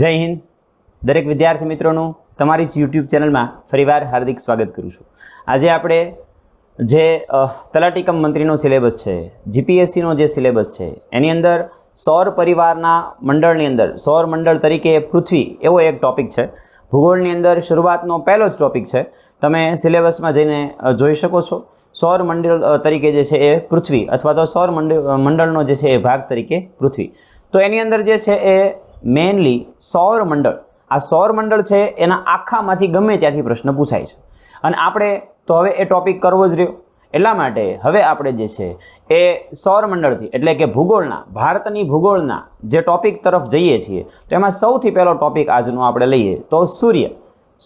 જય હિન્દ. દરેક વિદ્યાર્થી મિત્રોનું તમારી જ યુટ્યુબ ચેનલમાં ફરીવાર હાર્દિક સ્વાગત કરું છું. આજે આપણે જે તલાટીકમ મંત્રીનો સિલેબસ છે, જીપીએસસીનો જે સિલેબસ છે, એની અંદર સૌર પરિવારના મંડળની અંદર, સૌર મંડળ તરીકે પૃથ્વી એવો એક ટોપિક છે. ભૂગોળની અંદર શરૂઆતનો પહેલો જ ટોપિક છે. તમે સિલેબસમાં જઈને જોઈ શકો છો. સૌર મંડળ તરીકે જે છે એ પૃથ્વી અથવા તો સૌર મંડળ મંડળનો જે છે એ ભાગ તરીકે પૃથ્વી. તો એની અંદર જે છે એ મેઇનલી સૌર મંડળ. આ સૌરમંડળ છે, એના આખામાંથી ગમે ત્યાંથી પ્રશ્ન પૂછાય છે. અને આપણે તો હવે એ ટોપિક કરવો જ રહ્યો. એટલા માટે હવે આપણે જે છે, એ સૌરમંડળથી એટલે કે ભૂગોળના, ભારતની ભૂગોળના જે ટોપિક તરફ જઈએ છીએ, તો એમાં સૌથી પહેલો ટોપિક આજનો આપણે લઈએ. તો સૂર્ય.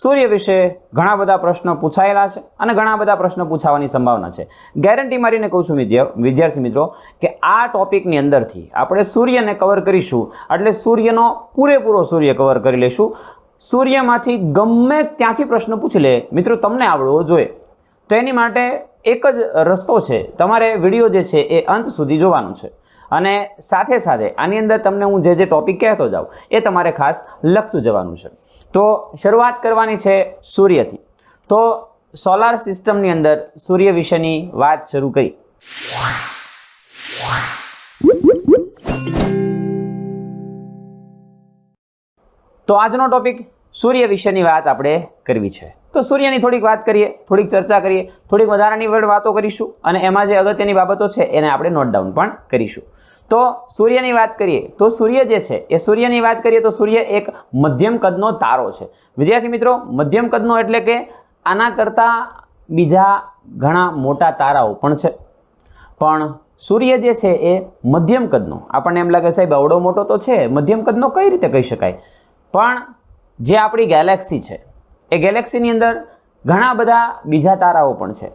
સૂર્ય વિશે ઘણા બધા પ્રશ્નો પૂછાયેલા છે અને ઘણા બધા પ્રશ્નો પૂછાવાની સંભાવના છે. ગેરંટી મારીને કહું છું વિદ્યા, વિદ્યાર્થી મિત્રો, કે આ ટોપિકની અંદરથી આપણે સૂર્યને કવર કરીશું. એટલે સૂર્યનો પૂરેપૂરો સૂર્ય કવર કરી લઈશું સૂર્યમાંથી ગમે ત્યાંથી પ્રશ્ન પૂછી લે. મિત્રો, તમને આવડવો જોઈએ. તો એની માટે એક જ રસ્તો છે. તમારે વીડિયો જે છે એ અંત સુધી જોવાનું છે. અને સાથે સાથે આની અંદર તમને હું જે જે ટોપિક કહેતો જાઉં, એ તમારે ખાસ લખતું જવાનું છે. તો શરૂઆત કરવાની છે સૂર્યથી. તો સોલાર સિસ્ટમની અંદર સૂર્ય વિશેની વાત શરૂ કરી. તો આજનો ટોપિક સૂર્ય વિશેની વાત આપણે કરવી છે. તો સૂર્યની થોડીક વાત કરીએ, થોડીક ચર્ચા કરીએ, થોડીક વધારાની વાતો કરીશું અને એમાં જે અગત્યની બાબતો છે એને આપણે નોટ ડાઉન પણ કરીશું. તો સૂર્યની વાત કરીએ, તો સૂર્ય જે છે, એ સૂર્યની વાત કરીએ તો સૂર્ય એક મધ્યમ કદનો તારો છે. વિદ્યાર્થી મિત્રો, મધ્યમ કદનો એટલે કે આના કરતાં બીજા ઘણા મોટા તારાઓ પણ છે. પણ સૂર્ય જે છે, એ મધ્યમ કદનો. આપણને એમ લાગે, સાહેબ અવડો મોટો તો છે, મધ્યમ કદનો કઈ રીતે કહી શકાય? પણ જે આપણી ગેલેક્સી છે, એ ગેલેક્સીની અંદર ઘણા બધા બીજા તારાઓ પણ છે.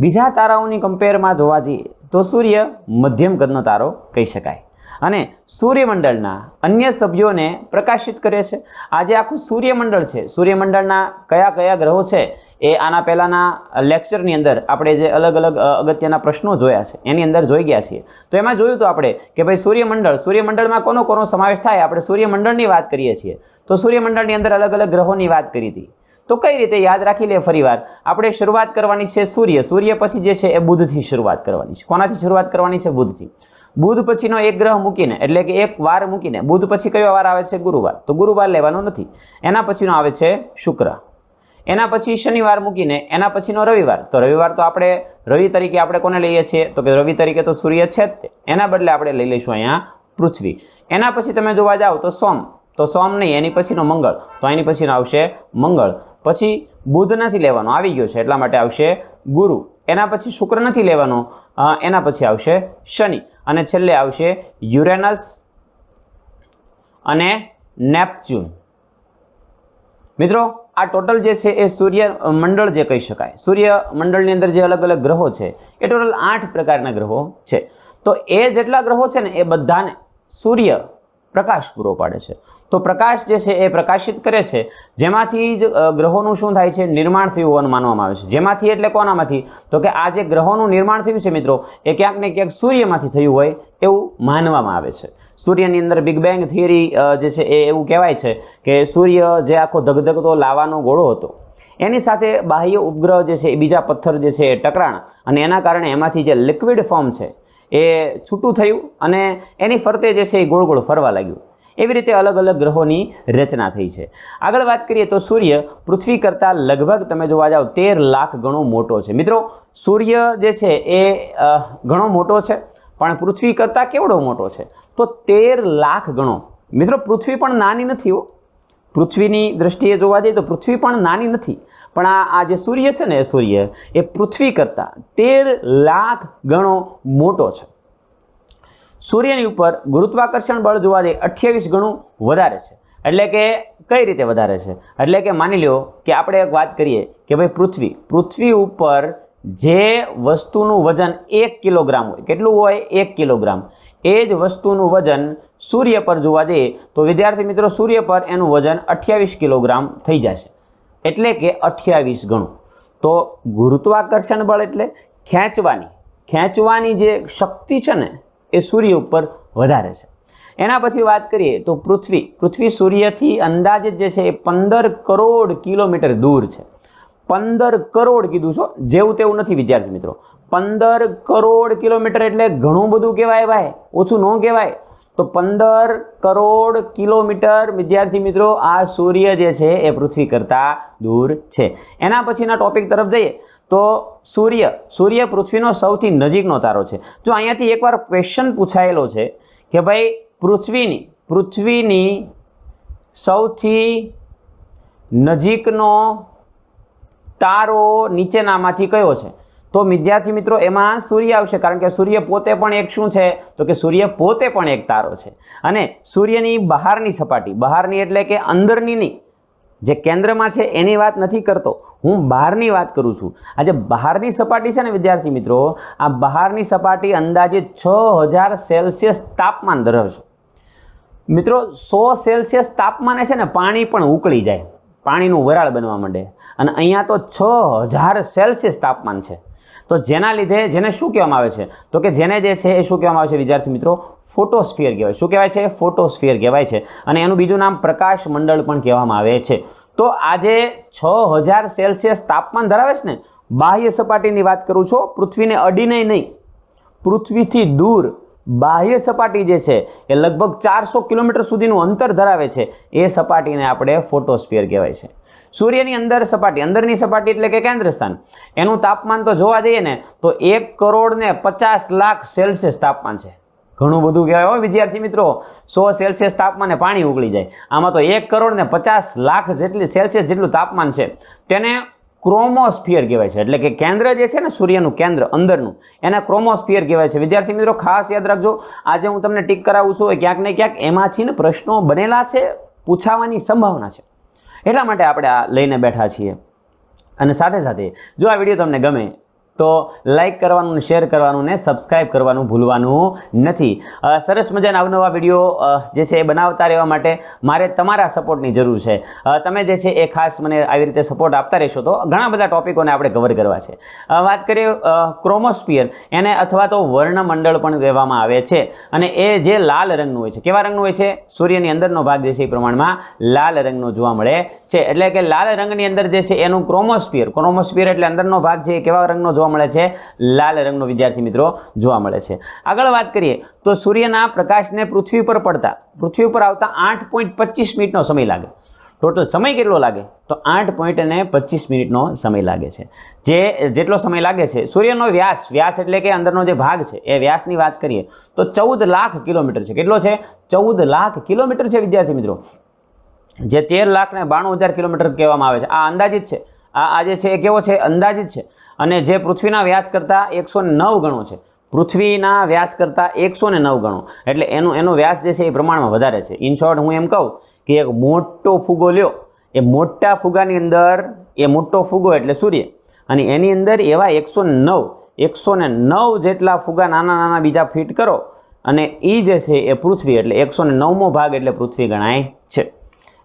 બીજા તારાઓની કમ્પેરમાં જોવા જઈએ તો સૂર્ય મધ્યમ કદનો તારો કહી શકાય. અને સૂર્યમંડળના અન્ય સભ્યોને પ્રકાશિત કરે છે. આ જે આખું સૂર્યમંડળ છે. સૂર્યમંડળના કયા કયા ગ્રહો છે એ આના પહેલાંના લેક્ચરની અંદર આપણે જે અલગ અલગ અગત્યના પ્રશ્નો જોયા છે, એની અંદર જોઈ ગયા છીએ. તો એમાં જોયું તો આપણે કે ભાઈ સૂર્યમંડળ, સૂર્યમંડળમાં કોનો કોનો સમાવેશ થાય? આપણે સૂર્યમંડળની વાત કરીએ છીએ. તો સૂર્યમંડળની અંદર અલગ અલગ ગ્રહોની વાત કરી હતી. તો કઈ રીતે યાદ રાખી લે ફરીવાર? આપણે શરૂઆત કરવાની છે સૂર્ય. સૂર્ય પછી જે છે એ બુધથી શરૂઆત કરવાની છે. કોનાથી શરૂઆત કરવાની છે? બુધથી. બુધ પછીનો એક ગ્રહ મૂકીને, એટલે કે એક વાર મૂકીને, બુધ પછી કયો વાર આવે છે? ગુરુવાર. તો ગુરુવાર લેવાનો નથી. એના પછીનો આવે છે શુક્ર. એના પછી શનિવાર મૂકીને, એના પછીનો રવિવાર. તો રવિવાર તો આપણે રવિ તરીકે આપણે કોને લઈએ છીએ? તો કે રવિ તરીકે તો સૂર્ય છે જ તે. એના બદલે આપણે લઈ લઈશું અહીંયા પૃથ્વી. એના પછી તમે જોવા જાઓ તો સોમ. તો સોમ નહીં, એની પછીનો મંગળ. તો એની પછીનો આવશે મંગળ. પછી બુધ નથી લેવાનો, આવી ગયો છે. એટલા માટે આવશે ગુરુ. એના પછી શુક્ર નથી લેવાનો એના પછી આવશે શનિ. અને છેલ્લે આવશે યુરેનસ અને નેપચ્યુન. મિત્રો, આ ટોટલ જે છે એ સૂર્ય મંડળ જે કહી શકાય. સૂર્ય મંડળની અંદર જે અલગ અલગ ગ્રહો છે, એ ટોટલ આઠ પ્રકારના ગ્રહો છે. તો એ જેટલા ગ્રહો છે ને, એ બધાને સૂર્ય પ્રકાશ પૂરો પાડે છે. તો પ્રકાશ જે છે એ પ્રકાશિત કરે છે, જેમાંથી જ ગ્રહોનું શું થાય છે? નિર્માણ થયું હોવાનું માનવામાં આવે છે. જેમાંથી એટલે કોનામાંથી? તો કે આ જે ગ્રહોનું નિર્માણ થયું છે મિત્રો, એ ક્યાંક ને ક્યાંક સૂર્યમાંથી થયું હોય એવું માનવામાં આવે છે. સૂર્યની અંદર બિગ બેંગ થિયરી જે છે એ એવું કહેવાય છે કે સૂર્ય જે આખો ધગધગતો લાવાનો ગોળો હતો. એની સાથે બાહ્ય ઉપગ્રહ જે છે એ બીજા પથ્થર જે છે એ ટકરાણ અને એના કારણે એમાંથી જે લિક્વિડ ફોર્મ છે એ છૂટું થયું અને એની ફરતે જે છે એ ગોળ ગોળ ફરવા લાગ્યું. એવી રીતે અલગ અલગ ગ્રહોની રચના થઈ છે. આગળ વાત કરીએ તો સૂર્ય પૃથ્વી કરતાં લગભગ તમે જોવા જાઓ તેર લાખ ગણો મોટો છે. મિત્રો, સૂર્ય જે છે એ ઘણો મોટો છે, પણ પૃથ્વી કરતાં કેવડો મોટો છે? તો તેર લાખ ગણો. મિત્રો, પૃથ્વી પણ નાની નથી હો. પૃથ્વીની દ્રષ્ટિએ જોવા જઈએ તો પૃથ્વી પણ નાની નથી. પણ આ આ જે સૂર્ય છે ને સૂર્ય, એ પૃથ્વી કરતાં તેર લાખ ગણો મોટો છે. સૂર્યની ઉપર ગુરુત્વાકર્ષણ બળ જોવા જઈએ, અઠ્યાવીસ ગણું વધારે છે. એટલે કે કઈ રીતે વધારે છે? એટલે કે માની લો કે આપણે એક વાત કરીએ કે ભાઈ પૃથ્વી પૃથ્વી ઉપર જે વસ્તુનું વજન એક કિલોગ્રામ હોય, કેટલું હોય? એક કિલોગ્રામ. એ જ વસ્તુનું વજન સૂર્ય પર જોવા જઈએ, તો વિદ્યાર્થી મિત્રો સૂર્ય પર એનું વજન અઠ્યાવીસ કિલોગ્રામ થઈ જશે. એટલે કે અઠ્યાવીસ ગણું. તો ગુરુત્વાકર્ષણ બળ એટલે ખેંચવાની. ખેંચવાની જે શક્તિ છે ને, એ સૂર્ય ઉપર વધારે છે. એના પછી વાત કરીએ તો પૃથ્વી. પૃથ્વી સૂર્યથી અંદાજે જે છે એ પંદર કરોડ કિલોમીટર દૂર છે. પંદર કરોડ કીધું છો? જેવું તેવું નથી, વિદ્યાર્થી મિત્રો. પંદર કરોડ કિલોમીટર એટલે ઘણું બધું કહેવાય ભાઈ. ઓછું ન કહેવાય. તો પંદર કરોડ કિલોમીટર, વિદ્યાર્થી મિત્રો, આ સૂર્ય જે છે એ પૃથ્વી કરતાં દૂર છે. એના પછીના ટોપિક તરફ જઈએ તો સૂર્ય સૂર્ય પૃથ્વીનો સૌથી નજીકનો તારો છે. જો અહીંયાથી એકવાર ક્વેશ્ચન પૂછાયેલો છે કે ભાઈ પૃથ્વીની પૃથ્વીની સૌથી નજીકનો તારો નીચેનામાંથી કયો છે? તો વિદ્યાર્થી મિત્રો, એમાં સૂર્ય આવશે. કારણ કે સૂર્ય પોતે પણ એક શું છે? તો કે સૂર્ય પોતે પણ એક તારો છે. અને સૂર્યની બહારની સપાટી, બહારની એટલે કે અંદરની નહીં. જે કેન્દ્રમાં છે, એની વાત નથી કરતો. હું બહારની વાત કરું છું. આ જે બહારની સપાટી છે ને વિદ્યાર્થી મિત્રો, આ બહારની સપાટી અંદાજે છ હજાર સેલ્સિયસ તાપમાન ધરાવશે. મિત્રો, સો સેલ્સિયસ તાપમાને છે ને પાણી પણ ઉકળી જાય. પાણીનું વરાળ બનવા માંડે. અને અહીંયા તો છ હજાર સેલ્સિયસ તાપમાન છે. તો જેના લીધે જેને શું કહેવામાં આવે છે? તો કે જેને જે છે એ શું કહેવામાં આવે છે? વિદ્યાર્થી મિત્રો, ફોટોસ્ફિયર કહેવાય. શું કહેવાય છે? ફોટોસ્ફિયર કહેવાય છે. અને એનું બીજું નામ પ્રકાશ મંડળ પણ કહેવામાં આવે છે. તો આજે છ હજાર સેલ્સિયસ તાપમાન ધરાવે છે ને? બાહ્ય સપાટીની વાત કરું છું. પૃથ્વીને અડીને નહીં. પૃથ્વીથી દૂર બાહ્ય સપાટી જે છે એ લગભગ ચારસો કિલોમીટર સુધીનું અંતર ધરાવે છે. એ સપાટીને આપણે ફોટોસ્ફિયર કહેવાય છે. સૂર્યની અંદર સપાટી, અંદરની સપાટી એટલે કે કેન્દ્ર સ્થાન એનું તાપમાન તો જોવા જઈએ ને, તો એક કરોડ ને પચાસ લાખ સેલ્સિયસ તાપમાન છે. ઘણું બધું કહેવાય હો વિદ્યાર્થી મિત્રો. સો સેલ્સિયસ તાપમાને પાણી ઉગળી જાય. આમાં તો એક કરોડ ને પચાસ લાખ જેટલી સેલ્સિયસ જેટલું તાપમાન છે. તેને ક્રોમોસ્ફિયર કહેવાય છે. એટલે કે કેન્દ્ર જે છે ને સૂર્યનું કેન્દ્ર, અંદરનું. એને ક્રોમોસ્ફિયર કહેવાય છે. વિદ્યાર્થી મિત્રો, ખાસ યાદ રાખજો, આજે હું તમને ટીક કરાવું છું. ક્યાંક ને ક્યાંક એમાંથી પ્રશ્નો બનેલા છે, પૂછાવાની સંભાવના છે. એટલા માટે આપણે આ લઈને બેઠા છીએ. અને સાથે સાથે, જો આ વીડિયો તમને ગમે તો લાઈક કરવાનું શેર કરવાનું ને સબસ્ક્રાઈબ કરવાનું ભૂલવાનું નથી. સરસ મજાના અવનવા વીડિયો જે છે એ બનાવતા રહેવા માટે મારે તમારા સપોર્ટની જરૂર છે. તમે જે છે એ ખાસ મને આવી રીતે સપોર્ટ આપતા રહેશો તો ઘણા બધા ટોપિકોને આપણે કવર કરવા છે. વાત કરીએ ક્રોમોસ્પિયર એને અથવા તો વર્ણમંડળ પણ કહેવામાં આવે છે. અને એ જે લાલ રંગનું હોય છે, કેવા રંગનું હોય છે? સૂર્યની અંદરનો ભાગ જે છે એ પ્રમાણમાં લાલ રંગનો જોવા મળે છે. એટલે કે લાલ રંગની અંદર જે છે એનું ક્રોમોસ્પિયર ક્રોમોસ્પિયર એટલે અંદરનો ભાગ છે કેવા રંગનો જોવા મળે છે. લાલ રંગનો વિદ્યાર્થી મિત્રો જોવા મળે છે. આગળ વાત કરીએ તો સૂર્યના પ્રકાશને પૃથ્વી પર પડતા, પૃથ્વી પર આવતા આઠ પોઈન્ટ પચીસ મિનિટનો સમય લાગે. ટોટલ સમય કેટલો લાગે? તો આઠ પોઈન્ટ અને પચીસ મિનિટનો સમય લાગે છે. જે, જેટલો સમય લાગે છે, સૂર્યનો વ્યાસ વ્યાસ એટલે કે અંદરનો જે ભાગ છે, એ વ્યાસની વાત કરીએ તો ચૌદ લાખ કિલોમીટર છે. કેટલો છે? ચૌદ લાખ કિલોમીટર છે વિદ્યાર્થી મિત્રો. જે તેર લાખ ને બાણું હજાર કિલોમીટર કહેવામાં આવે છે. આ અંદાજિત છે. આ આજે છે એ કેવો છે? અંદાજિત છે. અને જે પૃથ્વીના વ્યાસ કરતાં એકસો નવ ગણો છે. પૃથ્વીના વ્યાસ કરતાં એકસો ને નવ ગણો. એટલે એનું, એનો વ્યાસ જે છે એ પ્રમાણમાં વધારે છે. ઇન શોર્ટ હું એમ કહું કે એક મોટો ફુગો લ્યો. એ મોટા ફુગાની અંદર, એ મોટો ફુગો એટલે સૂર્ય. અને એની અંદર એવા એકસો નવ, એકસો ને નવ જેટલા ફુગા નાના નાના બીજા ફિટ કરો. અને એ જે છે એ પૃથ્વી એટલે એકસો ને નવમો ભાગ એટલે પૃથ્વી ગણાય છે.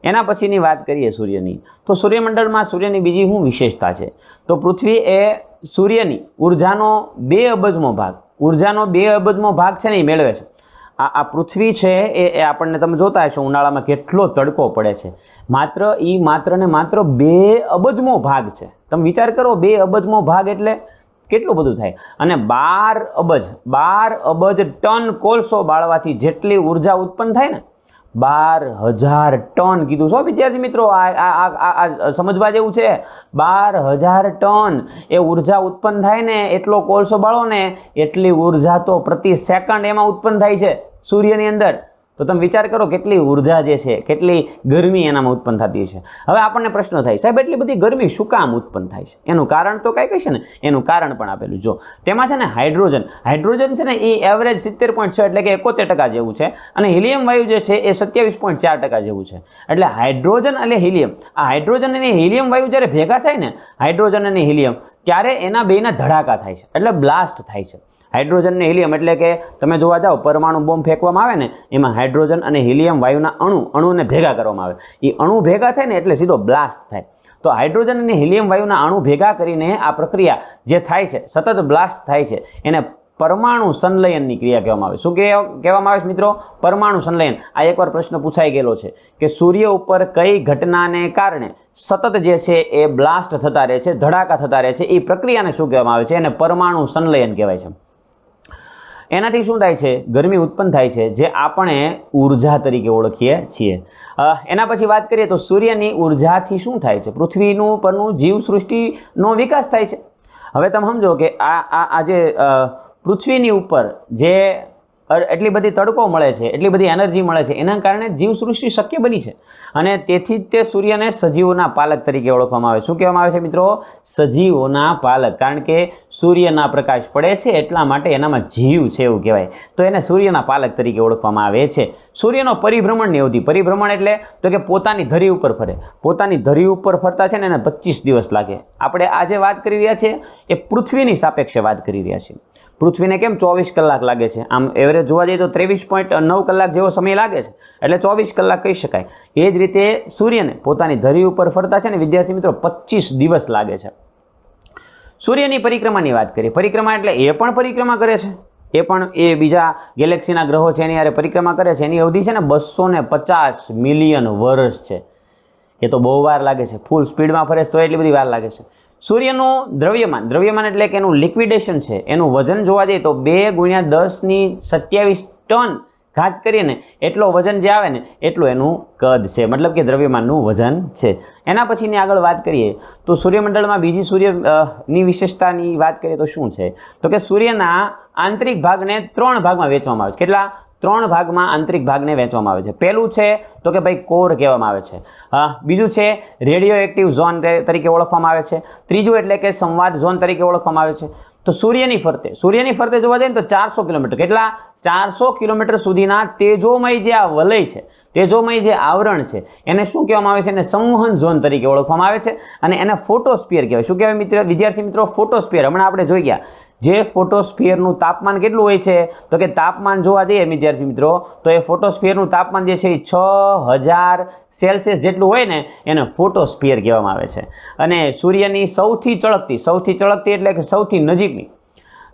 એના પછીની વાત કરીએ સૂર્યની. તો સૂર્યમંડળમાં સૂર્યની બીજી શું વિશેષતા છે? તો પૃથ્વી એ સૂર્યની ઉર્જાનો બે અબજમો ભાગ. ઉર્જાનો બે અબજમો ભાગ છે ને એ મેળવે છે. આ આ પૃથ્વી છે એ એ આપણને તમે જોતા હશો, ઉનાળામાં કેટલો તડકો પડે છે. માત્ર એ માત્ર ને માત્ર બે અબજમો ભાગ છે. તમે વિચાર કરો, બે અબજમો ભાગ એટલે કેટલું બધું થાય? અને બાર અબજ બાર અબજ ટન કોલસો બાળવાથી જેટલી ઊર્જા ઉત્પન્ન થાય ને બાર હજાર ટન કીધું છો વિદ્યાર્થી મિત્રો. આ સમજવા જેવું છે. બાર હજાર ટન એ ઊર્જા ઉત્પન્ન થાય ને એટલો કોલસો બાળો ને એટલી ઊર્જા તો પ્રતિ સેકન્ડ એમાં ઉત્પન્ન થાય છે. સૂર્યની અંદર. તો તમે વિચાર કરો કેટલી ઊર્જા જે છે, કેટલી ગરમી એનામાં ઉત્પન્ન થતી છે. હવે આપણને પ્રશ્ન થાય, સાહેબ, એટલી બધી ગરમી શું કામ ઉત્પન્ન થાય છે? એનું કારણ તો કંઈ છે ને? એનું કારણ પણ આપેલું. જો, તેમાં છે ને હાઇડ્રોજન હાઇડ્રોજન છે ને એ એવરેજ સિત્તેર પોઈન્ટ છ એટલે કે એકોતેર ટકા જેવું છે અને હિલિયમ વાયુ જે છે એ સત્યાવીસ પોઈન્ટ ચાર ટકા જેવું છે. એટલે હાઇડ્રોજન અને હિલિયમ, આ હાઇડ્રોજન અને હિલિયમ વાયુ જ્યારે ભેગા થાય ને, હાઇડ્રોજન અને હિલિયમ, ત્યારે એના બેના ધડાકા થાય છે, એટલે બ્લાસ્ટ થાય છે. હાઇડ્રોજન અને હિલિયમ એટલે કે તમે જોવા જાઓ, પરમાણુ બોમ્બ ફેંકવામાં આવે ને, એમાં હાઇડ્રોજન અને હિલિયમ વાયુના અણુ, અણુને ભેગા કરવામાં આવે. એ અણુ ભેગા થાય ને એટલે સીધો બ્લાસ્ટ થાય. તો હાઇડ્રોજન અને હિલિયમ વાયુના અણુ ભેગા કરીને આ પ્રક્રિયા જે થાય છે, સતત બ્લાસ્ટ થાય છે, એને પરમાણુ સંલયનની ક્રિયા કહેવામાં આવે. શું કહેવા- કહેવામાં આવે છે મિત્રો? પરમાણુ સંલયન. આ એકવાર પ્રશ્ન પૂછાઈ ગયેલો છે કે સૂર્ય ઉપર કઈ ઘટનાને કારણે સતત જે છે એ બ્લાસ્ટ થતા રહે છે, ધડાકા થતા રહે છે, એ પ્રક્રિયાને શું કહેવામાં આવે છે? એને પરમાણુ સંલયન કહેવાય છે. એનાથી શું થાય છે? ગરમી ઉત્પન્ન થાય છે, જે આપણે ઊર્જા તરીકે ઓળખીએ છીએ. એના પછી વાત કરીએ તો સૂર્યની ઉર્જાથી શું થાય છે? પૃથ્વીનું પરનું જીવસૃષ્ટિનો વિકાસ થાય છે. હવે તમે સમજો કે આ આ આજે પૃથ્વીની ઉપર જે એટલી બધી તડકો મળે છે, એટલી બધી એનર્જી મળે છે, એના કારણે જીવસૃષ્ટિ શક્ય બની છે. અને તેથી જ તે સૂર્યને સજીવોના પાલક તરીકે ઓળખવામાં આવે છે. શું કહેવામાં આવે છે મિત્રો? સજીવોના પાલક. કારણ કે સૂર્યના પ્રકાશ પડે છે એટલા માટે એનામાં જીવ છે એવું કહેવાય. તો એને સૂર્યના પાલક તરીકે ઓળખવામાં આવે છે. સૂર્યનો પરિભ્રમણની અવધિ પરિભ્રમણ એટલે તો કે પોતાની ધરી ઉપર ફરે. પોતાની ધરી ઉપર ફરતા છે ને એને પચીસ દિવસ લાગે. આપણે આજે વાત કરી રહ્યા છીએ, એ પૃથ્વીની સાપેક્ષે વાત કરી રહ્યા છીએ. પૃથ્વીને કેમ ચોવીસ કલાક લાગે છે? આમ એવરેજ જોવા જઈએ તો ત્રેવીસ પોઈન્ટ નવ કલાક જેવો સમય લાગે છે. એટલે ચોવીસ કલાક કહી શકાય. એ જ રીતે સૂર્યને પોતાની ધરી ઉપર ફરતા છે ને વિદ્યાર્થી મિત્રો પચીસ દિવસ લાગે છે. સૂર્યની પરિક્રમાની વાત કરીએ. પરિક્રમા એટલે એ પણ પરિક્રમા કરે છે. એ પણ એ બીજા ગેલેક્સીના ગ્રહો છે, એની યારે પરિક્રમા કરે છે. એની અવધિ છે ને બસો પચાસ મિલિયન વર્ષ છે. એ તો બહુ વાર લાગે છે. ફૂલ સ્પીડમાં ફરે તો એટલી બધી વાર લાગે છે. સૂર્યનું દ્રવ્યમાન દ્રવ્યમાન એટલે કે એનું લિક્વિડેશન છે. એનું વજન જોવા જઈએ તો બે ગુણ્યા દસની સત્યાવીસ ટન ઘાત કરીએ ને, એટલો વજન જે આવે ને, એટલું એનું કદ છે. મતલબ કે દ્રવ્યમાનનું વજન છે. એના પછીની આગળ વાત કરીએ, તો સૂર્યમંડળમાં બીજી સૂર્યની વિશેષતાની વાત કરીએ તો શું છે? તો કે સૂર્યના આંતરિક ભાગને ત્રણ ભાગમાં વેચવામાં આવે છે. કેટલા? ત્રણ ભાગમાં આંતરિક ભાગને વહેંચવામાં આવે છે. પહેલું છે, તો કે ભાઈ કોર કહેવામાં આવે છે. બીજું છે રેડિયો એક્ટિવ ઝોન તરીકે ઓળખવામાં આવે છે. ત્રીજું એટલે કે સંવાદ ઝોન તરીકે ઓળખવામાં આવે છે. તો સૂર્યની ફરતે સૂર્યની ફરતે જોવા જઈએ ને તો ચારસો કિલોમીટર. કેટલા? ચારસો કિલોમીટર સુધીના તેજોમય જે આ વલય છે, તેજોમય જે આવરણ છે, એને શું કહેવામાં આવે છે? એને સંવહન ઝોન તરીકે ઓળખવામાં આવે છે. અને એને ફોટોસ્પિયર કહેવાય. શું કહેવાય મિત્ર? વિદ્યાર્થી મિત્રો ફોટોસ્પિયર હમણાં આપણે જોઈ ગયા. જે ફોટોસ્ફિયરનું તાપમાન કેટલું હોય છે? તો કે તાપમાન જોવા જઈએ વિદ્યાર્થી મિત્રો, તો એ ફોટોસ્ફિયરનું તાપમાન જે છે એ છ હજાર સેલ્સિયસ જેટલું હોય ને, એને ફોટોસ્ફિયર કહેવામાં આવે છે. અને સૂર્યની સૌથી ચળકતી સૌથી ચળકતી એટલે કે સૌથી નજીકની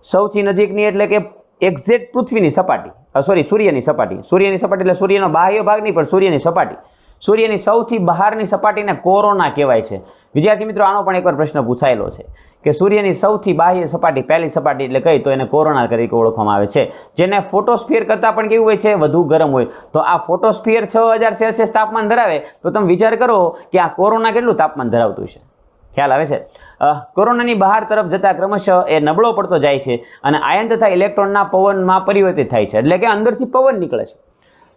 સૌથી નજીકની એટલે કે એક્ઝેક્ટ પૃથ્વીની સપાટી સોરી સૂર્યની સપાટી. સૂર્યની સપાટી એટલે સૂર્યનો બાહ્ય ભાગ નહીં, પણ સૂર્યની સપાટી. સૂર્યની સૌથી બહારની સપાટીને કોરોના કહેવાય છે. વિદ્યાર્થી મિત્રો, આનો પણ એકવાર પ્રશ્ન પૂછાયેલો છે કે સૂર્યની સૌથી બાહ્ય સપાટી, પહેલી સપાટી એટલે કહી તો એને કોરોના તરીકે ઓળખવામાં આવે છે. જેને ફોટોસ્ફિયર કરતાં પણ કેવું હોય છે? વધુ ગરમ હોય. તો આ ફોટોસ્ફિયર છ હજાર સેલ્સિયસ તાપમાન ધરાવે. તો તમે વિચાર કરો કે આ કોરોના કેટલું તાપમાન ધરાવતું છે? ખ્યાલ આવે છે? કોરોનાની બહાર તરફ જતા ક્રમશઃ એ નબળો પડતો જાય છે અને આયન તથા ઇલેક્ટ્રોનના પવનમાં પરિવર્તિત થાય છે. એટલે કે અંદરથી પવન નીકળે છે.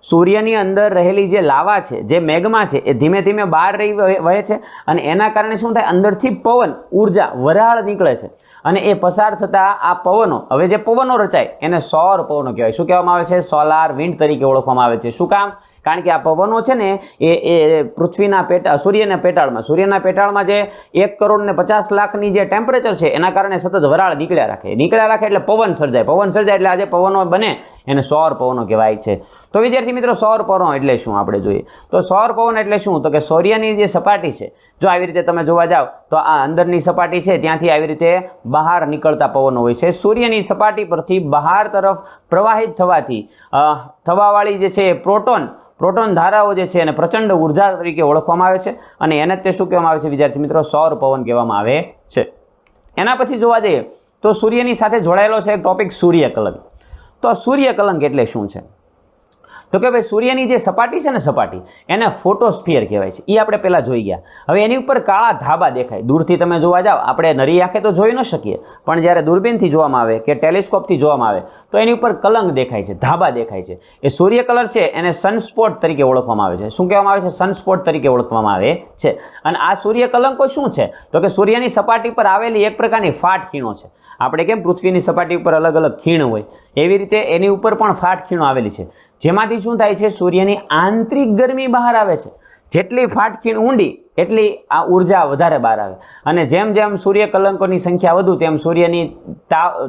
સૂર્યની અંદર રહેલી જે લાવા છે, જે મેઘમાં છે, એ ધીમે ધીમે બહાર રહી વહે છે અને એના કારણે શું થાય? અંદરથી પવન, ઊર્જા, વરાળ નીકળે છે. અને એ પસાર થતા આ પવનો, હવે જે પવનો રચાય, એને સૌર પવનો કહેવાય. શું કહેવામાં આવે છે? સોલાર વિન્ડ તરીકે ઓળખવામાં આવે છે. શું કામ? કારણ કે આ પવનો છે ને, એ એ પૃથ્વીના પેટા, સૂર્યના પેટાળમાં સૂર્યના પેટાળમાં જે એક કરોડ ને પચાસ લાખની જે ટેમ્પરેચર છે, એના કારણે સતત વરાળ નીકળ્યા રાખે. નીકળ્યા રાખે એટલે પવન સર્જાય. પવન સર્જાય એટલે આજે પવનો બને, એને સૌર પવનો કહેવાય છે. તો વિદ્યાર્થી મિત્રો, સૌર પવનો એટલે શું આપણે જોઈએ? તો સૌર પવન એટલે શું? તો કે સૂર્યની જે સપાટી છે, જો આવી રીતે તમે જોવા જાઓ તો આ અંદરની સપાટી છે, ત્યાંથી આવી રીતે બહાર નીકળતા પવનો હોય છે. સૂર્યની સપાટી પરથી બહાર તરફ પ્રવાહિત થવાથી થવાવાળી જે છે પ્રોટોન પ્રોટોન ધારાઓ જે છે એને પ્રચંડ ઊર્જા તરીકે ઓળખવામાં આવે છે અને એને તે શું કહેવામાં આવે છે? વિદ્યાર્થી મિત્રો, સૌર પવન કહેવામાં આવે છે. એના પછી જોવા જઈએ તો સૂર્યની સાથે જોડાયેલો છે એક ટોપિક સૂર્યકલંક. તો સૂર્યકલંક એટલે શું છે? તો કે ભાઈ સૂર્યની જે સપાટી છે ને સપાટી, એને ફોટોસ્ફિયર કહેવાય છે. એ આપણે પહેલાં જોઈ ગયા. હવે એની ઉપર કાળા ધાબા દેખાય. દૂરથી તમે જોવા જાઓ, આપણે નરી આંખે તો જોઈ ન શકીએ. પણ જ્યારે દૂરબીનથી જોવામાં આવે કે ટેલિસ્કોપથી જોવામાં આવે, તો એની ઉપર કલંક દેખાય છે, ધાબા દેખાય છે. એ સૂર્ય કલર છે, એને સનસ્પોટ તરીકે ઓળખવામાં આવે છે. શું કહેવામાં આવે છે? સનસ્પોટ તરીકે ઓળખવામાં આવે છે. અને આ સૂર્ય કલંકો શું છે? તો કે સૂર્યની સપાટી પર આવેલી એક પ્રકારની ફાટ ખીણો છે. આપણે કેમ પૃથ્વીની સપાટી ઉપર અલગ અલગ ખીણ હોય? એવી રીતે એની ઉપર પણ ફાટ ખીણો આવેલી છે. જેમાંથી શું થાય છે? સૂર્યની આંતરિક ગરમી બહાર આવે છે. જેટલી ફાટખીણ ઊંડી, એટલી આ ઊર્જા વધારે બહાર આવે. અને જેમ જેમ સૂર્ય કલંકોની સંખ્યા વધુ, તેમ સૂર્યની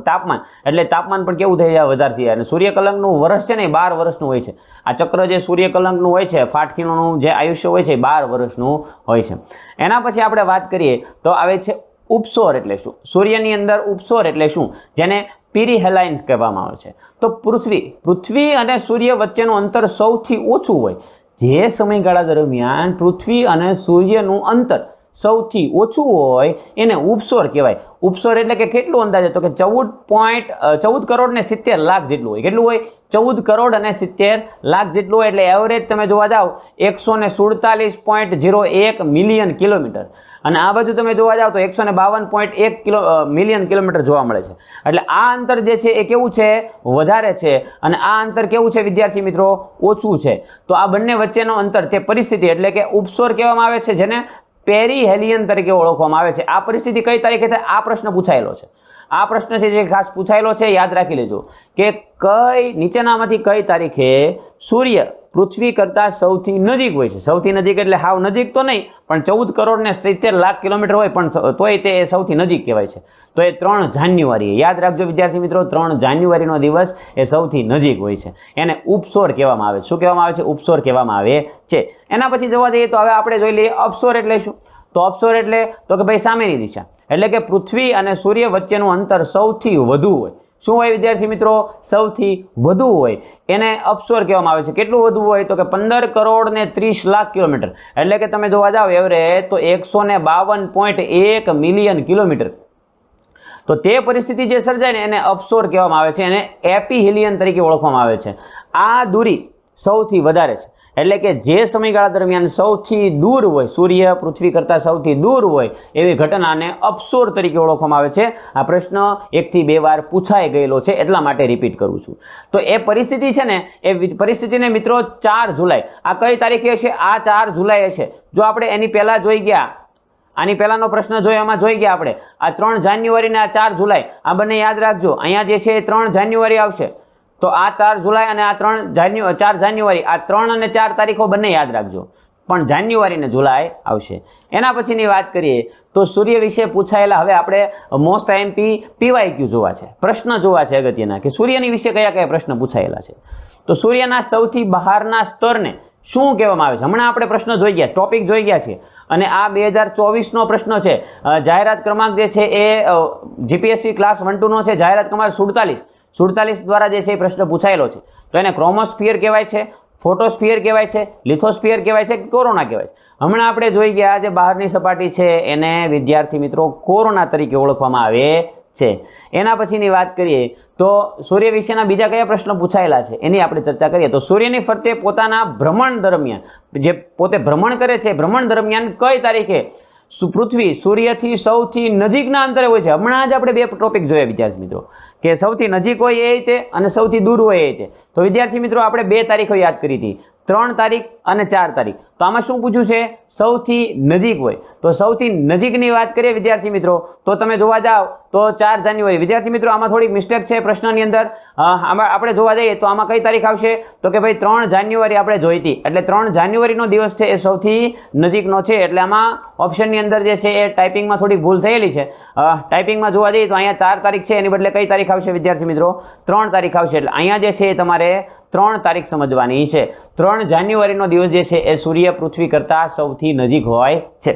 તાપમાન, એટલે તાપમાન પણ કેવું થઈ જાય? વધારે થઈ જાય. અને સૂર્ય કલંકનું વર્ષ છે ને બાર વર્ષનું હોય છે. આ ચક્ર જે સૂર્ય કલંકનું હોય છે ફાટખીણોનું જે આયુષ્ય હોય છે બાર વર્ષનું હોય છે. એના પછી આપણે વાત કરીએ, તો આવે છે ઉપસોર એટલે શું? સૂર્યની અંદર ઉપસોર એટલે શું? જેને પીરીહેલાઇન કહેવામાં આવે છે. તો પૃથ્વી પૃથ્વી અને સૂર્ય વચ્ચેનું અંતર સૌથી ઓછું હોય, જે સમયગાળા દરમિયાન પૃથ્વી અને સૂર્યનું અંતર સૌથી ઓછું હોય એને ઉપસોર કહેવાય. ઉપસોર એટલે કે કેટલું અંદાજે તો કે ચૌદ પોઈન્ટ ચૌદ કરોડ ને સિત્તેર લાખ જેટલું હોય. કેટલું હોય? ચૌદ કરોડ અને સિત્તેર લાખ જેટલું હોય એટલે એવરેજ તમે જોવા જાઓ, એકસો ને સુડતાલીસ પોઈન્ટ ઝીરો એક મિલિયન કિલોમીટર. અને આ બાજુ તમે જોવા જાઓ તો એકસો ને બાવન પોઈન્ટ એક કિલો મિલિયન કિલોમીટર જોવા મળે છે. એટલે આ અંતર જે છે એ કેવું છે? વધારે છે. અને આ અંતર કેવું છે વિદ્યાર્થી મિત્રો? ઓછું છે. તો આ બંને વચ્ચેનો અંતર તે પરિસ્થિતિ એટલે કે ઉપસોર કહેવામાં આવે છે જેને પેરીહેલિયન તરીકે ઓળખવામાં આવે છે. આ પરિસ્થિતિ કઈ તારીખે થાય? આ પ્રશ્ન પૂછાયેલો છે. આ પ્રશ્ન છે જે ખાસ પૂછાયેલો છે, યાદ રાખી લેજો કે કઈ નીચેનામાંથી કઈ તારીખે સૂર્ય પૃથ્વી કરતાં સૌથી નજીક હોય છે. સૌથી નજીક એટલે હાવ નજીક તો નહીં, પણ ચૌદ કરોડ ને સિત્તેર લાખ કિલોમીટર હોય, પણ તોય તે સૌથી નજીક કહેવાય છે. તો એ ત્રણ જાન્યુઆરી યાદ રાખજો વિદ્યાર્થી મિત્રો, ત્રણ જાન્યુઆરીનો દિવસ એ સૌથી નજીક હોય છે. એને ઉપસોર કહેવામાં આવે છે. શું કહેવામાં આવે છે? ઉપસોર કહેવામાં આવે છે. એના પછી જોવા જઈએ તો હવે આપણે જોઈ લઈએ અપસોર એટલે શું? તો અપસોર એટલે તો કે ભાઈ સામેની દિશા. એટલે કે પૃથ્વી અને સૂર્ય વચ્ચેનું અંતર સૌથી વધુ હોય. શું હોય વિદ્યાર્થી મિત્રો? સૌથી વધુ હોય. એને અપસોર કહેવામાં આવે છે. કેટલું વધુ હોય? તો કે પંદર કરોડ ને ત્રીસ લાખ કિલોમીટર. એટલે કે તમે જોવા જાઓ એવરેજ તો એકસો બાવન પોઈન્ટ એક મિલિયન કિલોમીટર. તો તે પરિસ્થિતિ જે સર્જાય ને એને અપસોર કહેવામાં આવે છે. એને એપીહિલિયન તરીકે ઓળખવામાં આવે છે. આ દૂરી સૌથી વધારે છે. એટલે કે જે સમયગાળા દરમિયાન સૌથી દૂર હોય, સૂર્ય પૃથ્વી કરતાં સૌથી દૂર હોય, એવી ઘટનાને અપસોર તરીકે ઓળખવામાં આવે છે. આ પ્રશ્ન એકથી બે વાર પૂછાઈ ગયેલો છે, એટલા માટે રિપીટ કરું છું. તો એ પરિસ્થિતિ છે ને, એ પરિસ્થિતિને મિત્રો ચાર જુલાઈ. આ કઈ તારીખે હશે? આ ચાર જુલાઈ હશે. જો આપણે એની પહેલાં જોઈ ગયા, આની પહેલાંનો પ્રશ્ન જોઈએ એમાં જોઈ ગયા આપણે. આ ત્રણ જાન્યુઆરી ને આ ચાર જુલાઈ. આ બંને યાદ રાખજો. અહીંયા જે છે એ ત્રણ જાન્યુઆરી આવશે. તો આ ચાર જુલાઈ અને આ ત્રણ જાન્યુ, ચાર જાન્યુઆરી, આ ત્રણ અને ચાર તારીખો બંને યાદ રાખજો. પણ જાન્યુઆરી ને જુલાઈ આવશે. એના પછીની વાત કરીએ તો સૂર્ય વિશે પૂછાયેલા હવે આપણે મોસ્ટ આઈએમપી પીવાયક્યુ જોવા છે. પ્રશ્ન જોવા છે અગત્યના કે સૂર્યની વિશે કયા કયા પ્રશ્ન પૂછાયેલા છે. તો સૂર્યના સૌથી બહારના સ્તરને શું કહેવામાં આવે છે? હમણાં આપણે પ્રશ્ન જોઈ ગયા, ટોપિક જોઈ ગયા છે. અને આ બે હજાર ચોવીસનો પ્રશ્ન છે. જાહેરાત ક્રમાંક જે છે એ જીપીએસસી ક્લાસ વન ટુનો છે, જાહેરાત ક્રમાંક સુડતાલીસ. સુડતાલીસ દ્વારા જે છે એ પ્રશ્ન પૂછાયેલો છે. તો એને ક્રોમોસ્ફિયર કહેવાય છે, ફોટોસ્ફિયર કહેવાય છે, લિથોસ્ફિયર કહેવાય છે કોરોના કહેવાય છે. હમણાં આપણે જોઈ ગયા જે બહારની સપાટી છે એને વિદ્યાર્થી મિત્રો કોરોના તરીકે ઓળખવામાં આવે છે. એના પછીની વાત કરીએ તો સૂર્ય વિશેના બીજા કયા પ્રશ્નો પૂછાયેલા છે એની આપણે ચર્ચા કરીએ. તો સૂર્યની ફરતે પોતાના ભ્રમણ દરમિયાન, જે પોતે ભ્રમણ કરે છે, ભ્રમણ દરમિયાન કઈ તારીખે? પૃથ્વી સૂર્યથી સૌથી નજીકના અંતરે હોય છે. હમણાં જ આપણે બે ટોપિક જોયા વિદ્યાર્થી મિત્રો. કે સૌથી નજીક હોય એ રીતે અને સૌથી દૂર હોય એ રીતે. તો વિદ્યાર્થી મિત્રો, આપણે બે તારીખો યાદ કરી હતી. ત્રણ તારીખ અને ચાર તારીખ. તો આમાં શું પૂછ્યું છે? સૌથી નજીક હોય. તો સૌથી નજીકની વાત કરીએ વિદ્યાર્થી મિત્રો, તો તમે જોવા જાઓ, તો ચાર જાન્યુઆરી. વિદ્યાર્થી મિત્રો, આમાં થોડીક મિસ્ટેક છે પ્રશ્નની અંદર. આમાં આપણે જોવા જઈએ તો આમાં કઈ તારીખ આવશે? તો કે ભાઈ ત્રણ જાન્યુઆરી આપણે જોઈ હતી. એટલે ત્રણ જાન્યુઆરીનો દિવસ છે એ સૌથી નજીકનો છે. એટલે આમાં ઓપ્શનની અંદર જે છે એ ટાઈપિંગમાં થોડીક ભૂલ થયેલી છે. ટાઈપિંગમાં જોવા જઈએ તો અહીંયા ચાર તારીખ છે. એની બદલે કઈ તારીખ આવશે વિદ્યાર્થી મિત્રો? ત્રણ તારીખ આવશે. એટલે અહીંયા જે છે એ તમારે ત્રણ તારીખ સમજવાની છે. ત્રણ જાન્યુઆરીનો દિવસ જે છે એ સૂર્ય પૃથ્વી કરતાં સૌથી નજીક હોય છે.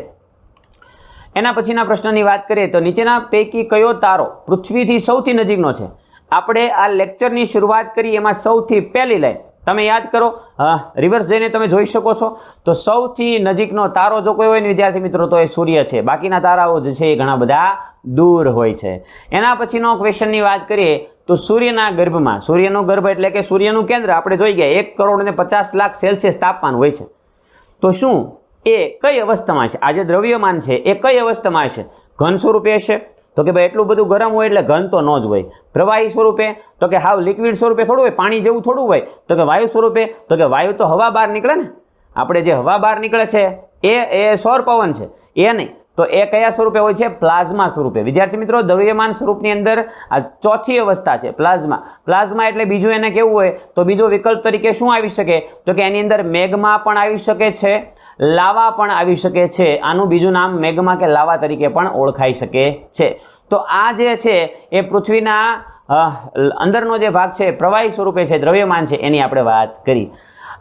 એના પછીના પ્રશ્નની વાત કરીએ તો નીચેના પૈકી કયો તારો પૃથ્વીથી સૌથી નજીકનો છે? આપણે આ લેક્ચરની શરૂઆત કરી, એમાં સૌથી પહેલી લાઈન તમે યાદ કરો રિવર્સ જઈને તમે જોઈ શકો છો. તો સૌથી નજીકનો તારો જો કોઈ હોય ને વિદ્યાર્થી મિત્રો, તો એ સૂર્ય છે. બાકીના તારાઓ જે છે એ ઘણા બધા દૂર હોય છે. એના પછીનો ક્વેશ્ચનની વાત કરીએ, તો સૂર્યના ગર્ભમાં, સૂર્યનો ગર્ભ એટલે કે સૂર્યનું કેન્દ્ર, આપણે જોઈ ગયા, એક કરોડ ને પચાસ લાખ સેલ્સિયસ તાપમાન હોય છે. તો શું? એ કઈ અવસ્થામાં છે? આ જે દ્રવ્યમાન છે. એ કઈ અવસ્થામાં હશે ઘન સ્વરૂપે હશે. તો કે ભાઈ એટલું બધું ગરમ હોય એટલે ઘન તો ન જ હોય. પ્રવાહી સ્વરૂપે તો કે હાવ લિક્વિડ સ્વરૂપે થોડું હોય, પાણી જેવું થોડું હોય. તો કે વાયુ સ્વરૂપે, તો કે વાયુ તો હવા બહાર નીકળે ને. આપણે જે હવા બહાર નીકળે છે, એ એ સૌર પવન છે. એ નહીં. તો એ કયા સ્વરૂપે હોય છે? પ્લાઝમા સ્વરૂપે. વિદ્યાર્થી મિત્રો, દ્રવ્યમાન સ્વરૂપની અંદર આ ચોથી અવસ્થા છે, પ્લાઝમા. પ્લાઝમા એટલે બીજું એને કેવું હોય? તો બીજો વિકલ્પ તરીકે શું આવી શકે? તો કે એની અંદર મેઘમા પણ આવી શકે છે, લાવા પણ આવી શકે છે. આનું બીજું નામ મેઘમા કે લાવા તરીકે પણ ઓળખાઈ શકે છે. તો આ જે છે, એ પૃથ્વીના અંદરનો જે ભાગ છે, પ્રવાહી સ્વરૂપે છે, દ્રવ્યમાન છે, એની આપણે વાત કરી.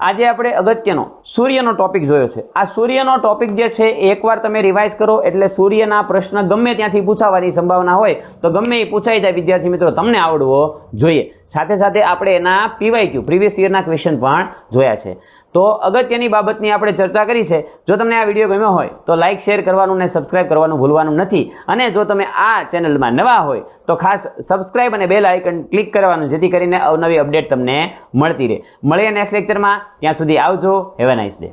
આજે આપણે અગત્યનો, સૂર્યનો ટોપિક જોયો છે. આ સૂર્યનો ટોપિક જે છે, એકવાર તમે રિવાઇઝ કરો, એટલે સૂર્યના પ્રશ્ન ગમે ત્યાંથી પૂછાવાની સંભાવના હોય, તો ગમે એ પૂછાઈ જાય વિદ્યાર્થી મિત્રો, તમને આવડવો જોઈએ. સાથે સાથે આપણે એના પીવાય ક્યુ પ્રીવિયસ યરના ક્વેશ્ચન પણ જોયા છે. તો અગત્યની બાબતની આપણે ચર્ચા કરી છે. જો તમને આ વીડિયો ગમ્યો હોય, તો લાઇક શેર કરવાનું અને સબસ્ક્રાઇબ કરવાનું ભૂલવાનું નથી. અને જો તમે આ ચેનલમાં નવા હોય, તો ખાસ સબસ્ક્રાઇબ અને બેલ આઇકન ક્લિક કરવાનું, જેથી કરીને અવનવી અપડેટ તમને મળતી રહે. મળીએ નેક્સ્ટ લેક્ચરમાં ત્યાં સુધી આવજો. Have nice day